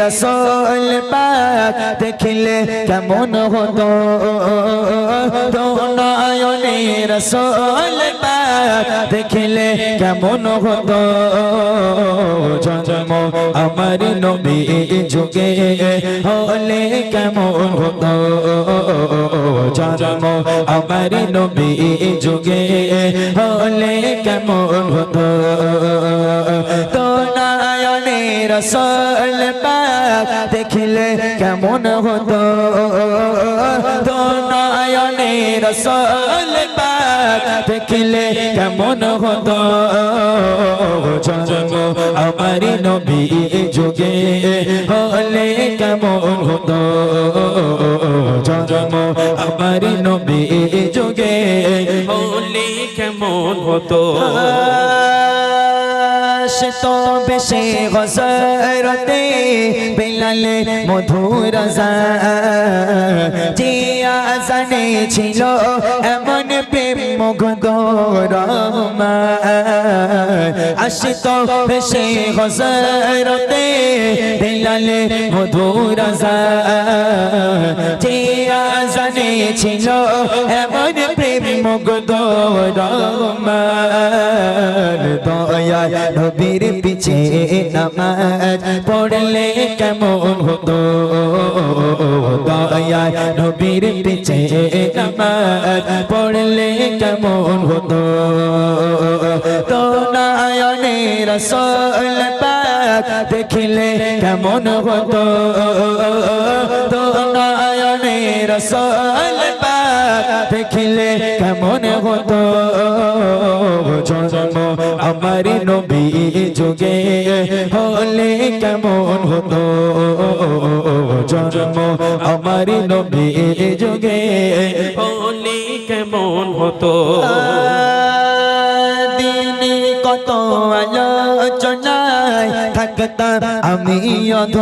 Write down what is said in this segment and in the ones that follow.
রসোল পাক দেখিলে কেমন হতো? নয়নে রসোল পাক দেখিলে কেমন হতো? জন্ম আমার নবী যুগে হলে কেমন হতো? জন্ম আমার নবী যুগে হলে কেমন হতো? রসল দেখিলে কেমন হতো? তো রসল দেখিলে কেমন হতো? জন্ম আমার নবী যুগে হলে কেমন হতো? জন্ম আমার নবী যুগে হলে কেমন হতো? সে তো বেশে গজরতে বেলালে মধুর যে আজানে ছিল এমন প্রেম মুগ্ধ রমা আসে তো বেশে গজরতে বেলালে মধুর যে আজানে ছিল এমন প্রেম মুগ্ধ রহমান। দয়া নবীর পিছে নামাজ পড়লে কেমন হতো? দয়া নবীর পিছে নামাজ পড়লে কেমন হতো? তো রসল পাক দেখিলে কেমন হতো? তো নয়নে রসল পাক দেখিলে কেমন হতো? জন্ম আমার নবী যুগে হলে কেমন হতো? জন্ম আমার নবী যুগে হলে কেমন হতো? কত আলোচনায় থাকতাম আমি অধ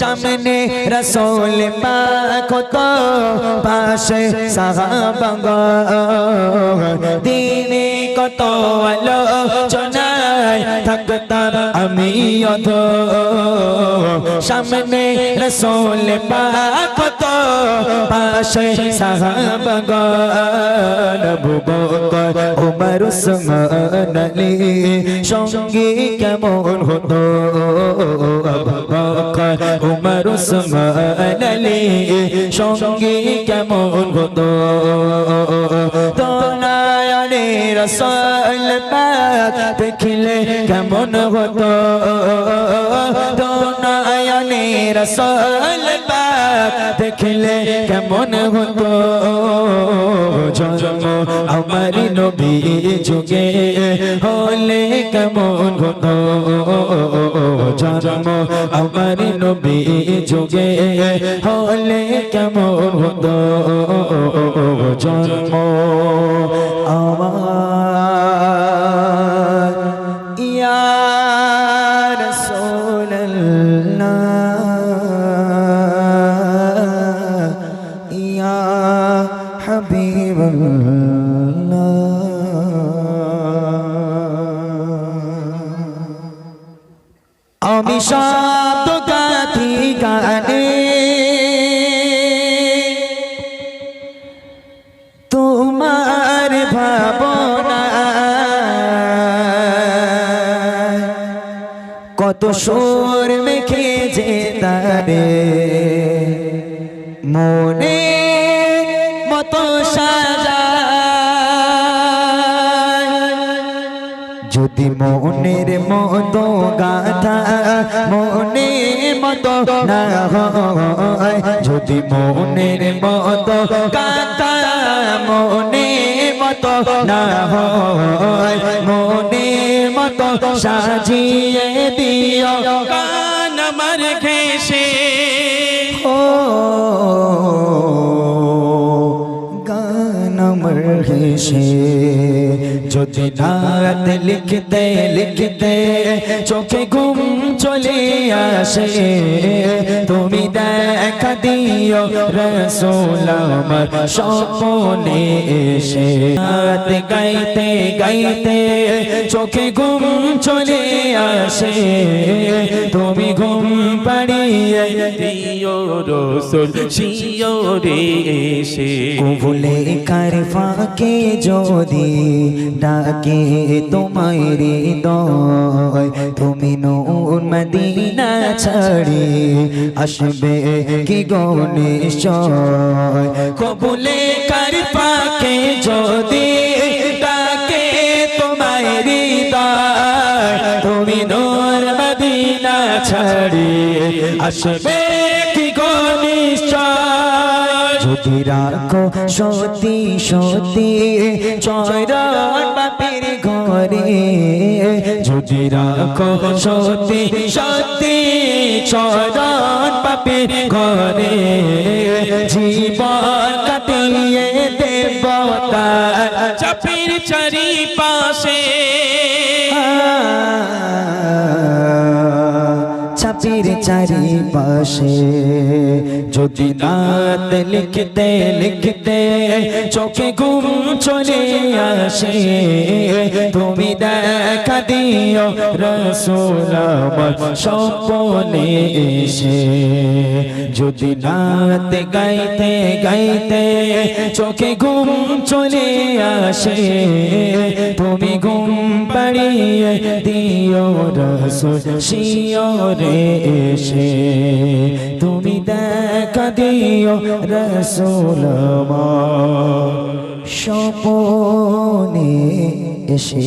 সামনে রসোল মা কত পাশে সাহাবাগ দিনে কত আলোচনায় থাকতাম আমি অধ। সামনে রসোল পাক তো পাশে সাহাবাগ নবু বকর, উমর, উসমান আলী। সঙ্গে কেমন হতো? বকর, উমর, উসমান আলী। সঙ্গে কেমন হতো? রসল পাক দেখিলে কেমন হতো? তো নয়নে রসল পাক দেখিলে কেমন হতো? জন্ম আমার নবী যুগে হলে কেমন হতো? জন্ম আমার নবী যুগে হলে কেমন হতো? জন্ম আমার ইয়া হাবিবাল্লাহ। আমি শব্দ গাথি গানে। তোমার ভাবনা। কত সুর মেখে যে রে মনে মতো যদি মনের মতো গাথা মনে মতো না হয়, যদি মনের মতো গাথা মনে মতো না হয় মনের মতো সাজিয়ে দিও। গান আমার ঘেসে রাত লিখতে লিখতে চোখে ঘুম চলে আসে তুমি দেখা দিও রসোল আমার স্বপনে এসে। রাত গাইতে গাইতে চোখে ঘুম চলে আসে। তুমি ঘুম পাড়িয়ে দিও রসুল শিওরে এসে। ভুলে কার ফাঁকে যদি ডাকে তোমায় হৃদয়, তুমি নূর মদিনা ছাড়ি আসবে কি গনে কবুলে কার ফাঁকে যদি তোমায় হৃদয়, তুমি নূর মদিনা ছাড়ি আসবে কি গনিশ্চয় যদি রাখো সতী সতী চয়রণ বাপের ঘরে, যদি রাখো সতী সতী চয়রণ বাপের জীবন কাটিয়ে দেবতা চাপির চারি পাশে ছাপির চারি পাশে। যদি রাত লিখতে লিখতে চোখে ঘুম চলে আসে, তুমি দেখা দিও রসুল স্বপনে এসে। যদি রাত গাইতে গাইতে চোখে ঘুম চলে আসে, তুমি ঘুম পাড়িয়ে দিও রসুল শিওরে এসে তুমি দেখা দিও রসুল সপনে এসে